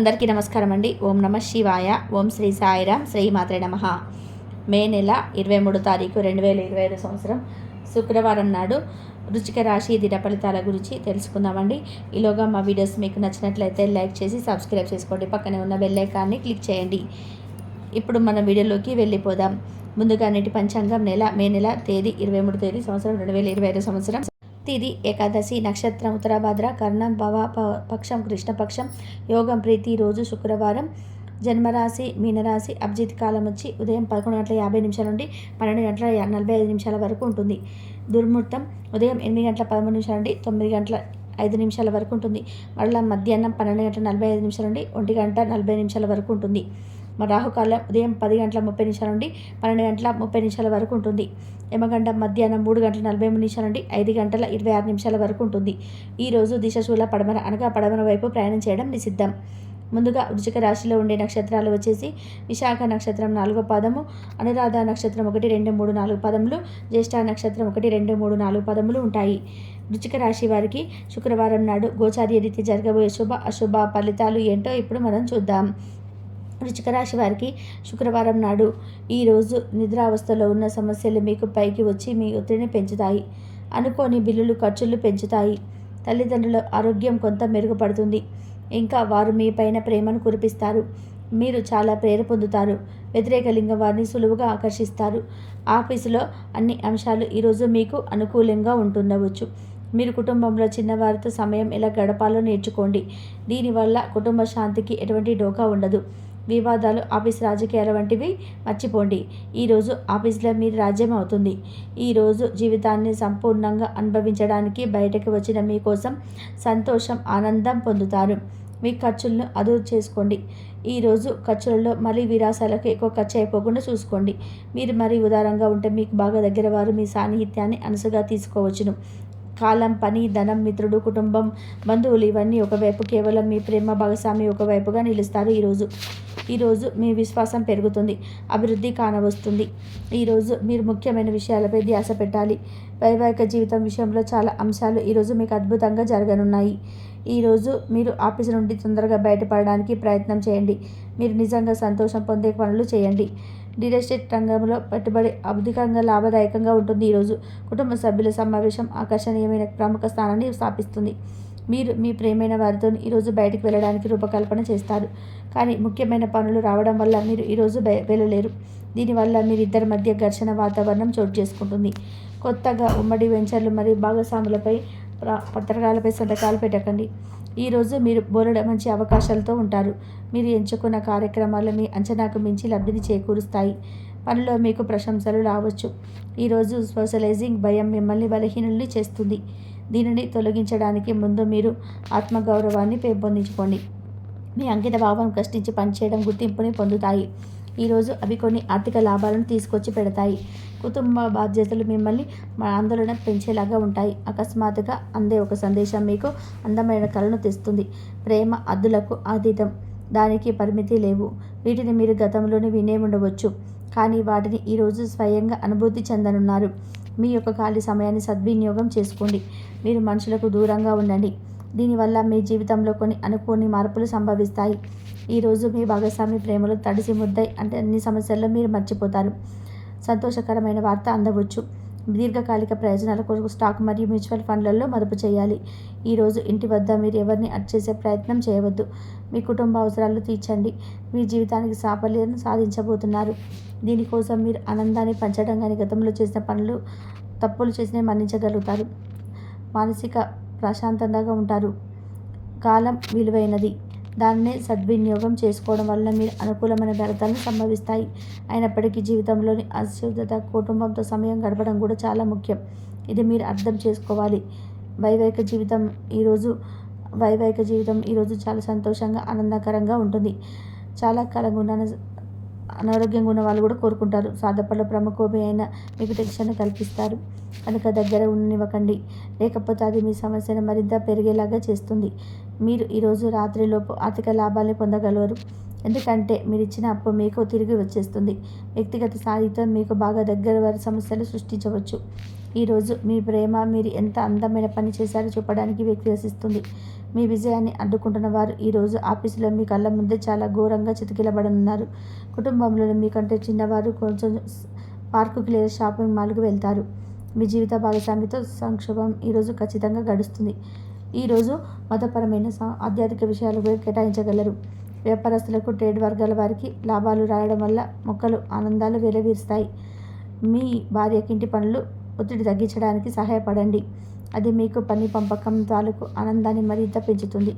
అందరికీ నమస్కారం అండి ఓం నమ శివాయ ఓం శ్రీ సాయిరామ్ శ్రీ మాత్రే నమ. మే నెల ఇరవై మూడు తారీఖు రెండు వేల ఇరవై ఐదు సంవత్సరం. శుక్రవారం నాడు రుచిక రాశి దిన ఫలితాల గురించి తెలుసుకుందామండి. ఈలోగా మా వీడియోస్ మీకు నచ్చినట్లయితే లైక్ చేసి సబ్స్క్రైబ్ చేసుకోండి. పక్కనే ఉన్న బెల్ ఐకాన్ని క్లిక్ చేయండి. ఇప్పుడు మన వీడియోలోకి వెళ్ళిపోదాం. ముందుగా నేటి పంచాంగం నెల మే నెల తేదీ ఇరవై మూడు తేదీ సంవత్సరం రెండు వేల ఇరవై ఐదు సంవత్సరం. తిది ఏకాదశి నక్షత్రం ఉత్తరాభద్ర కర్ణం భవ పక్షం కృష్ణపక్షం యోగం ప్రీతి రోజు శుక్రవారం జన్మరాశి మీనరాశి అభిజిత్ కాలం వచ్చి ఉదయం పదకొండు గంటల యాభై నిమిషాల నుండి పన్నెండు గంటల నలభై ఐదు నిమిషాల వరకు ఉంటుంది. దుర్ముహూర్తం ఉదయం ఎనిమిది గంటల పదమూడు నిమిషాల నుండి తొమ్మిది గంటల ఐదు నిమిషాల వరకు ఉంటుంది. మరలా మధ్యాహ్నం పన్నెండు గంటల నలభై ఐదు నిమిషాల నుండి ఒంటి గంట నలభై నిమిషాల వరకు ఉంటుంది. మరి రాహుకాలం ఉదయం పది గంటల ముప్పై నిమిషాల నుండి పన్నెండు గంటల ముప్పై నిమిషాల వరకు ఉంటుంది. యమగంట మధ్యాహ్నం మూడు గంటల నలభై మూడు నిమిషాల నుండి ఐదు గంటల ఇరవై ఆరు నిమిషాల వరకు ఉంటుంది. ఈ రోజు దిశశూల పడమర అనగా పడమర వైపు ప్రయాణం చేయడం నిషిద్ధం. ముందుగా వృచిక రాశిలో ఉండే నక్షత్రాలు వచ్చేసి విశాఖ నక్షత్రం నాలుగో పాదము అనురాధ నక్షత్రం ఒకటి రెండు మూడు నాలుగు పదములు జ్యేష్ఠ నక్షత్రం ఒకటి రెండు మూడు నాలుగు పదములు ఉంటాయి. వృచిక రాశి వారికి శుక్రవారం నాడు గోచార్య రీతి జరగబోయే శుభ అశుభ ఫలితాలు ఏంటో ఇప్పుడు మనం చూద్దాం. వృచిక రాశి వారికి శుక్రవారం నాడు ఈరోజు నిద్రావస్థలో ఉన్న సమస్యలు మీకు పైకి వచ్చి మీ ఒత్తిడిని పెంచుతాయి. అనుకోని బిల్లులు ఖర్చులు పెంచుతాయి. తల్లిదండ్రుల ఆరోగ్యం కొంత మెరుగుపడుతుంది. ఇంకా వారు మీ పైన ప్రేమను కురిపిస్తారు. మీరు చాలా ప్రేర పొందుతారు. వ్యతిరేక లింగం వారిని సులువుగా ఆకర్షిస్తారు. ఆఫీసులో అన్ని అంశాలు ఈరోజు మీకు అనుకూలంగా ఉంటుండవచ్చు మీరు కుటుంబంలో చిన్నవారితో సమయం ఎలా గడపాలో నేర్చుకోండి. దీనివల్ల కుటుంబ శాంతికి ఎటువంటి డోకా ఉండదు. వివాదాలు ఆఫీస్ రాజకీయాల వంటివి మర్చిపోండి. ఈరోజు ఆఫీస్లో మీరు రాజ్యం అవుతుంది. ఈరోజు జీవితాన్ని సంపూర్ణంగా అనుభవించడానికి బయటకు వచ్చిన మీకోసం సంతోషం ఆనందం పొందుతారు. మీ ఖర్చులను అదుపు చేసుకోండి. ఈరోజు ఖర్చులలో మరీ విరాసాలకు ఎక్కువ ఖర్చు అయిపోకుండా చూసుకోండి. మీరు మరీ ఉదారంగా ఉంటే మీకు బాగా దగ్గర వారు మీ సాన్నిహిత్యాన్ని అనసుగా తీసుకోవచ్చును. కాలం పని ధనం మిత్రుడు కుటుంబం బంధువులు ఇవన్నీ ఒకవైపు కేవలం మీ ప్రేమ భాగస్వామి ఒకవైపుగా నిలుస్తారు ఈరోజు. ఈరోజు మీ విశ్వాసం పెరుగుతుంది అభివృద్ధి కానవస్తుంది. ఈరోజు మీరు ముఖ్యమైన విషయాలపై ధ్యాస పెట్టాలి. వైవాహిక జీవితం విషయంలో చాలా అంశాలు ఈరోజు మీకు అద్భుతంగా జరగనున్నాయి. ఈరోజు మీరు ఆఫీసు నుండి తొందరగా బయటపడడానికి ప్రయత్నం చేయండి. మీరు నిజంగా సంతోషం పొందే పనులు చేయండి. రియల్ ఎస్టేట్ రంగంలో పెట్టుబడి అధికంగా లాభదాయకంగా ఉంటుంది. ఈరోజు కుటుంబ సభ్యుల సమావేశం ఆకర్షణీయమైన ప్రముఖ స్థానాన్ని స్థాపిస్తుంది. మీరు మీ ప్రేమైన వారితో ఈరోజు బయటికి వెళ్ళడానికి రూపకల్పన చేస్తారు. కానీ ముఖ్యమైన పనులు రావడం వల్ల మీరు ఈరోజు బయ వెళ్ళలేరు. దీనివల్ల మీరిద్దరి మధ్య ఘర్షణ వాతావరణం చోటు చేసుకుంటుంది. కొత్తగా ఉమ్మడి వెంచర్లు మరియు భాగస్వాములపై పత్రకాలపై సంతకాలు పెట్టకండి. ఈరోజు మీరు బోలెడ మంచి అవకాశాలతో ఉంటారు. మీరు ఎంచుకున్న కార్యక్రమాలు మీ అంచనాకు మించి లబ్ధిని చేకూరుస్తాయి. పనిలో మీకు ప్రశంసలు రావచ్చు. ఈరోజు సోషలైజింగ్ భయం మిమ్మల్ని బలహీనుల్ని చేస్తుంది. దీనిని తొలగించడానికి ముందు మీరు ఆత్మగౌరవాన్ని పెంపొందించుకోండి. మీ అంకిత భావం కష్టించి పనిచేయడం గుర్తింపుని పొందుతాయి. ఈరోజు అవి కొన్ని ఆర్థిక లాభాలను తీసుకొచ్చి పెడతాయి. కుటుంబ బాధ్యతలు మిమ్మల్ని మా ఆందోళన పెంచేలాగా ఉంటాయి. అకస్మాత్తుగా అందే ఒక సందేశం మీకు అందమైన కళను తెస్తుంది. ప్రేమ అద్దులకు అతీతం దానికి పరిమితి లేవు. వీటిని మీరు గతంలోనే వినే ఉండవచ్చు. కానీ వాటిని ఈరోజు స్వయంగా అనుభూతి చెందనున్నారు. మీ యొక్క ఖాళీ సమయాన్ని సద్వినియోగం చేసుకోండి. మీరు మనుషులకు దూరంగా ఉండండి. దీనివల్ల మీ జీవితంలో కొన్ని అనుకోని మార్పులు సంభవిస్తాయి. ఈరోజు మీ భాగస్వామి ప్రేమలో తడిసి ముద్దై అంటే అన్ని సమస్యల్లో మీరు మర్చిపోతారు. సంతోషకరమైన వార్త అందవచ్చు. దీర్ఘకాలిక ప్రయోజనాల కొరకు స్టాక్ మరియు మ్యూచువల్ ఫండ్లలో మదుపు చేయాలి. ఈరోజు ఇంటి వద్ద మీరు ఎవరిని అట్ చేసే ప్రయత్నం చేయవద్దు. మీ కుటుంబ అవసరాలు తీర్చండి. మీ జీవితానికి సాఫల్యం సాధించబోతున్నారు. దీనికోసం మీరు ఆనందాన్ని పంచడం కానీ గతంలో చేసిన పనులు తప్పులు చేసిన మన్నించగలుగుతారు. మానసిక ప్రశాంతంగా ఉంటారు. కాలం విలువైనది. దాన్నే సద్వినియోగం చేసుకోవడం వల్ల మీరు అనుకూలమైన ఫలితాలు సంభవిస్తాయి. అయినప్పటికీ జీవితంలోని అశుద్ధత కుటుంబంతో సమయం గడపడం కూడా చాలా ముఖ్యం. ఇది మీరు అర్థం చేసుకోవాలి. వైవాహిక జీవితం ఈరోజు వైవాహిక జీవితం ఈరోజు చాలా సంతోషంగా ఆనందకరంగా ఉంటుంది. చాలా కాలంగా ఉన్న అనారోగ్యంగా ఉన్న వాళ్ళు కూడా కోరుకుంటారు. సాధపడ ప్రముఖోపి అయిన మీకు టెన్షన్ కల్పిస్తారు. కనుక దగ్గర ఉండనివ్వకండి. లేకపోతే అది మీ సమస్యను మరింత పెరిగేలాగా చేస్తుంది. మీరు ఈరోజు రాత్రిలోపు ఆర్థిక లాభాన్ని పొందగలరు. ఎందుకంటే మీరు ఇచ్చిన అప్పు మీకు తిరిగి వచ్చేస్తుంది. వ్యక్తిగత స్థాయితో మీకు బాగా దగ్గర వారి సమస్యలు సృష్టించవచ్చు. ఈరోజు మీ ప్రేమ మీరు ఎంత అందమైన పని చేశారో చూపడానికి వ్యక్తివసిస్తుంది మీ విజయాన్ని అడ్డుకుంటున్న వారు ఈరోజు ఆఫీసులో మీ కళ్ళ ముందే చాలా ఘోరంగా చితికిలబడనున్నారు. కుటుంబంలో మీకంటే చిన్నవారు కొంచెం పార్కుకి లేదా షాపింగ్ మాల్కి వెళ్తారు. మీ జీవిత భాగస్వామితో సంక్షోభం ఈరోజు ఖచ్చితంగా గడుస్తుంది. ఈరోజు మతపరమైన ఆధ్యాత్మిక విషయాలకు కేటాయించగలరు. వ్యాపారస్తులకు ట్రేడ్ వర్గాల వారికి లాభాలు రాయడం వల్ల మొక్కలు ఆనందాలు వెలవీరుస్తాయి. మీ భార్యకి ఇంటి పనులు ఒత్తిడి తగ్గించడానికి సహాయపడండి. అది మీకు పని పంపకం తాలూకు ఆనందాన్ని మరింత పెంచుతుంది.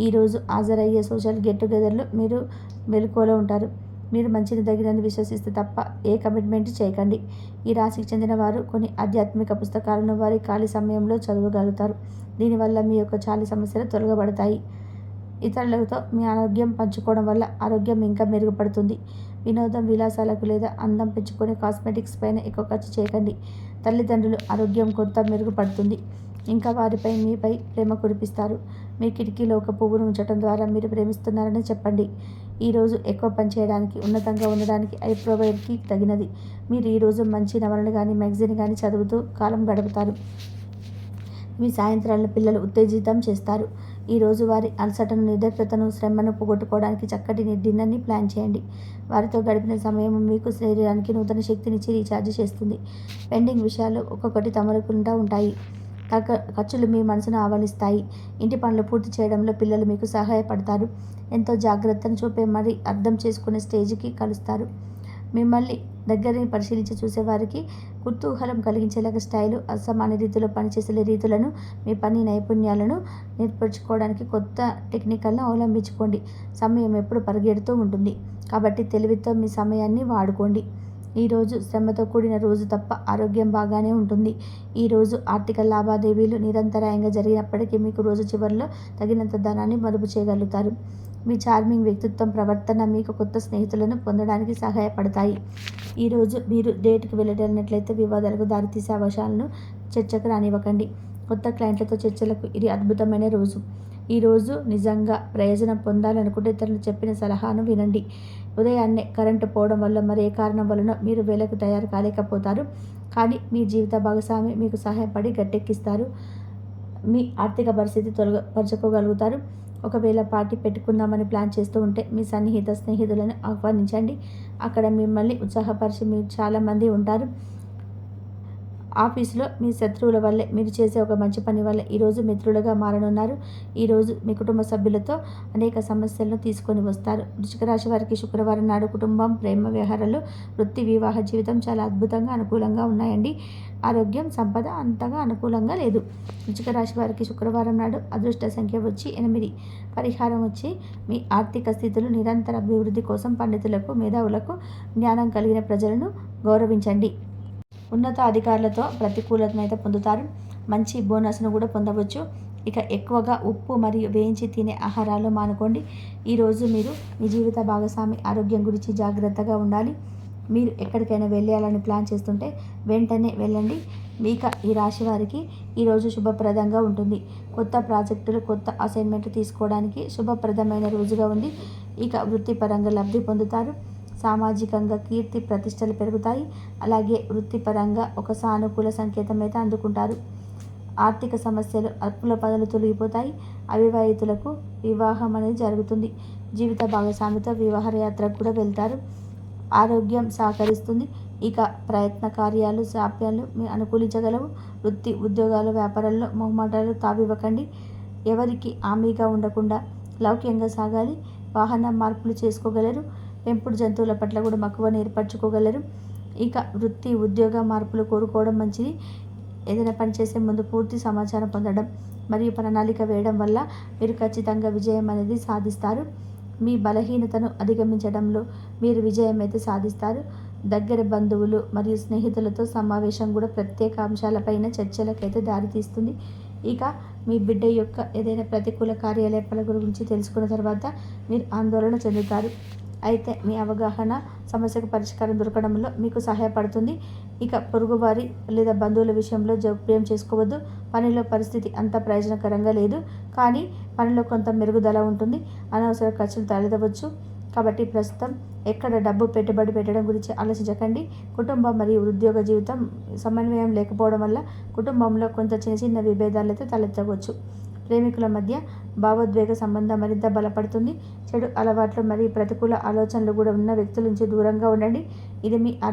ఈరోజు హాజరయ్యే సోషల్ గెట్ టుగెదర్లో మీరు మెలకువలో ఉంటారు. మీరు మంచిని తగినని విశ్వసిస్తే తప్ప ఏ కమిట్మెంట్ చేయకండి. ఈ రాశికి చెందిన వారు కొన్ని ఆధ్యాత్మిక పుస్తకాలను వారి ఖాళీ సమయంలో చదవగలుగుతారు. దీనివల్ల మీ యొక్క చాలి సమస్యలు తొలగబడతాయి. ఇతరులతో మీ ఆరోగ్యం పంచుకోవడం వల్ల ఆరోగ్యం ఇంకా మెరుగుపడుతుంది. వినోదం విలాసాలకు లేదా అందం పెంచుకునే కాస్మెటిక్స్ పైన ఎక్కువ ఖర్చు చేయకండి. తల్లిదండ్రులు ఆరోగ్యం కొంత మెరుగుపడుతుంది. ఇంకా వారిపై మీపై ప్రేమ కురిపిస్తారు. మీ కిటికీలో ఒక పువ్వును ఉంచడం ద్వారా మీరు ప్రేమిస్తున్నారని చెప్పండి. ఈరోజు ఎక్కువ పని చేయడానికి ఉన్నతంగా ఉండడానికి ఐప్రోవైడ్కి తగినది. మీరు ఈరోజు మంచి నవలను కానీ మ్యాగజైన్ కానీ చదువుతూ కాలం గడుపుతారు. మీ సాయంత్రాలను పిల్లలు ఉత్తేజితం చేస్తారు. ఈరోజు వారి అలసటను నిద్రతను శ్రమను పోగొట్టుకోవడానికి చక్కటి డిన్నర్ని ప్లాన్ చేయండి. వారితో గడిపిన సమయం మీకు శరీరానికి నూతన శక్తినిచ్చి రీఛార్జ్ చేస్తుంది. పెండింగ్ విషయాలు ఒక్కొక్కటి తమరుకుంటూ ఉంటాయి. తగ్గ ఖర్చులు మీ మనసును ఆవలిస్తాయి. ఇంటి పనులు పూర్తి చేయడంలో పిల్లలు మీకు సహాయపడతారు. ఎంతో జాగ్రత్తను చూపే మరి అర్థం చేసుకునే స్టేజ్కి కలుస్తారు. మిమ్మల్ని దగ్గరని పరిశీలించి చూసేవారికి కుతూహలం కలిగించేలాగా స్టైలు అసమాన రీతిలో పనిచేసే రీతులను మీ పని నైపుణ్యాలను నేర్పించుకోవడానికి కొత్త టెక్నికల్ను అవలంబించుకోండి. సమయం ఎప్పుడు పరిగెడుతూ ఉంటుంది. కాబట్టి తెలివితో మీ సమయాన్ని వాడుకోండి. ఈరోజు శ్రమతో కూడిన రోజు తప్ప ఆరోగ్యం బాగానే ఉంటుంది. ఈరోజు ఆర్థిక లావాదేవీలు నిరంతరాయంగా జరిగినప్పటికీ మీకు రోజు చివరిలో తగినంత ధనాన్ని మదుపు చేయగలుగుతారు. మీ చార్మింగ్ వ్యక్తిత్వం ప్రవర్తన మీకు కొత్త స్నేహితులను పొందడానికి సహాయపడతాయి. ఈరోజు మీరు డేట్కి వెళ్ళడానికి వివాదాలకు దారితీసే అవకాశాలను చర్చకు రానివ్వకండి. కొత్త క్లయింట్లతో చర్చలకు ఇది అద్భుతమైన రోజు. ఈరోజు నిజంగా ప్రయోజనం పొందాలనుకుంటే ఇతరులు చెప్పిన సలహాను వినండి. ఉదయాన్నే కరెంటు పోవడం వల్ల మరే కారణం వలన మీరు వేలకు తయారు కాలేకపోతారు. కానీ మీ జీవిత భాగస్వామి మీకు సహాయపడి గట్టెక్కిస్తారు. మీ ఆర్థిక పరిస్థితి తొలగపరచుకోగలుగుతారు ఒకవేళ పార్టీ పెట్టుకుందామని ప్లాన్ చేస్తూ ఉంటే మీ సన్నిహిత స్నేహితులను ఆహ్వానించండి. అక్కడ మిమ్మల్ని ఉత్సాహపరిచి మీరు చాలామంది ఉంటారు. ఆఫీసులో మీ శత్రువుల వల్లే మీరు చేసే ఒక మంచి పని వల్ల ఈరోజు మిత్రులుగా మారనున్నారు. ఈరోజు మీ కుటుంబ సభ్యులతో అనేక సమస్యలను తీసుకొని వస్తారు. వృశ్చిక రాశి వారికి శుక్రవారం నాడు కుటుంబం ప్రేమ వ్యవహారాలు వృత్తి వివాహ జీవితం చాలా అద్భుతంగా అనుకూలంగా ఉన్నాయండి. ఆరోగ్యం సంపద అంతగా అనుకూలంగా లేదు. వృశ్చిక రాశి వారికి శుక్రవారం నాడు అదృష్ట సంఖ్య వచ్చి ఎనిమిది. పరిహారం వచ్చి మీ ఆర్థిక స్థితులు నిరంతర అభివృద్ధి కోసం పండితులకు మేధావులకు జ్ఞానం కలిగిన ప్రజలను గౌరవించండి. ఉన్నత అధికారులతో ప్రతికూలతను అయితే పొందుతారు. మంచి బోనస్ను కూడా పొందవచ్చు. ఇక ఎక్కువగా ఉప్పు మరియు వేయించి తినే ఆహారాలు మానుకోండి. ఈరోజు మీరు మీ జీవిత భాగస్వామి ఆరోగ్యం గురించి జాగ్రత్తగా ఉండాలి. మీరు ఎక్కడికైనా వెళ్ళాలని ప్లాన్ చేస్తుంటే వెంటనే వెళ్ళండి. మీక ఈ రాశి వారికి ఈరోజు శుభప్రదంగా ఉంటుంది. కొత్త ప్రాజెక్టులు కొత్త అసైన్మెంట్ తీసుకోవడానికి శుభప్రదమైన రోజుగా ఉంది. ఇక వృత్తిపరంగా లబ్ధి పొందుతారు. సామాజికంగా కీర్తి ప్రతిష్టలు పెరుగుతాయి. అలాగే వృత్తిపరంగా ఒక సానుకూల సంకేతం అయితే అందుకుంటారు. ఆర్థిక సమస్యలు అప్పుల పదలు తొలగిపోతాయి. అవివాహితులకు వివాహం అనేది జరుగుతుంది. జీవిత భాగస్వామితో వివాహ యాత్రకు కూడా వెళ్తారు. ఆరోగ్యం సహకరిస్తుంది. ఇక ప్రయత్న కార్యాలు జాప్యాలు మీ అనుకూలించగలవు. వృత్తి ఉద్యోగాలు వ్యాపారాల్లో మొహమాటాలు తావివ్వకండి. ఎవరికి హామీగా ఉండకుండా లౌక్యంగా సాగాలి. వాహన మార్పులు చేసుకోగలరు. పెంపుడు జంతువుల పట్ల కూడా మక్కువను ఏర్పరచుకోగలరు. ఇక వృత్తి ఉద్యోగ మార్పులు కోరుకోవడం మంచిది. ఏదైనా పని చేసే ముందు పూర్తి సమాచారం పొందడం మరియు ప్రణాళిక వేయడం వల్ల మీరు ఖచ్చితంగా విజయం అనేది సాధిస్తారు. మీ బలహీనతను అధిగమించడంలో మీరు విజయం అయితే సాధిస్తారు. దగ్గర బంధువులు మరియు స్నేహితులతో సమావేశం కూడా ప్రత్యేక అంశాలపైన చర్చలకైతే దారితీస్తుంది. ఇక మీ బిడ్డ యొక్క ఏదైనా ప్రతికూల కార్యకలాపాల గురించి తెలుసుకున్న తర్వాత మీరు ఆందోళన చెందుతారు. అయితే మీ అవగాహన సమస్యకు పరిష్కారం దొరకడంలో మీకు సహాయపడుతుంది. ఇక పొరుగువారి లేదా బంధువుల విషయంలో జోక్యం చేసుకోవద్దు. పనిలో పరిస్థితి అంత ప్రయోజనకరంగా లేదు. కానీ పనిలో కొంత మెరుగుదల ఉంటుంది. అనవసర ఖర్చులు తలెదవచ్చు కాబట్టి ప్రస్తుతం ఎక్కడ డబ్బు పెట్టుబడి పెట్టడం గురించి ఆలోచించకండి. కుటుంబం మరియు ఉద్యోగ జీవితం సమన్వయం లేకపోవడం వల్ల కుటుంబంలో కొంత చిన్న చిన్న విభేదాలు అయితే తలెత్తవచ్చు. ప్రేమికుల మధ్య భావోద్వేగ సంబంధం మరింత బలపడుతుంది. చెడు అలవాట్లు మరియు ప్రతికూల ఆలోచనలు కూడా ఉన్న వ్యక్తుల నుంచి దూరంగా ఉండండి. ఇది మీ ఆరోగ్య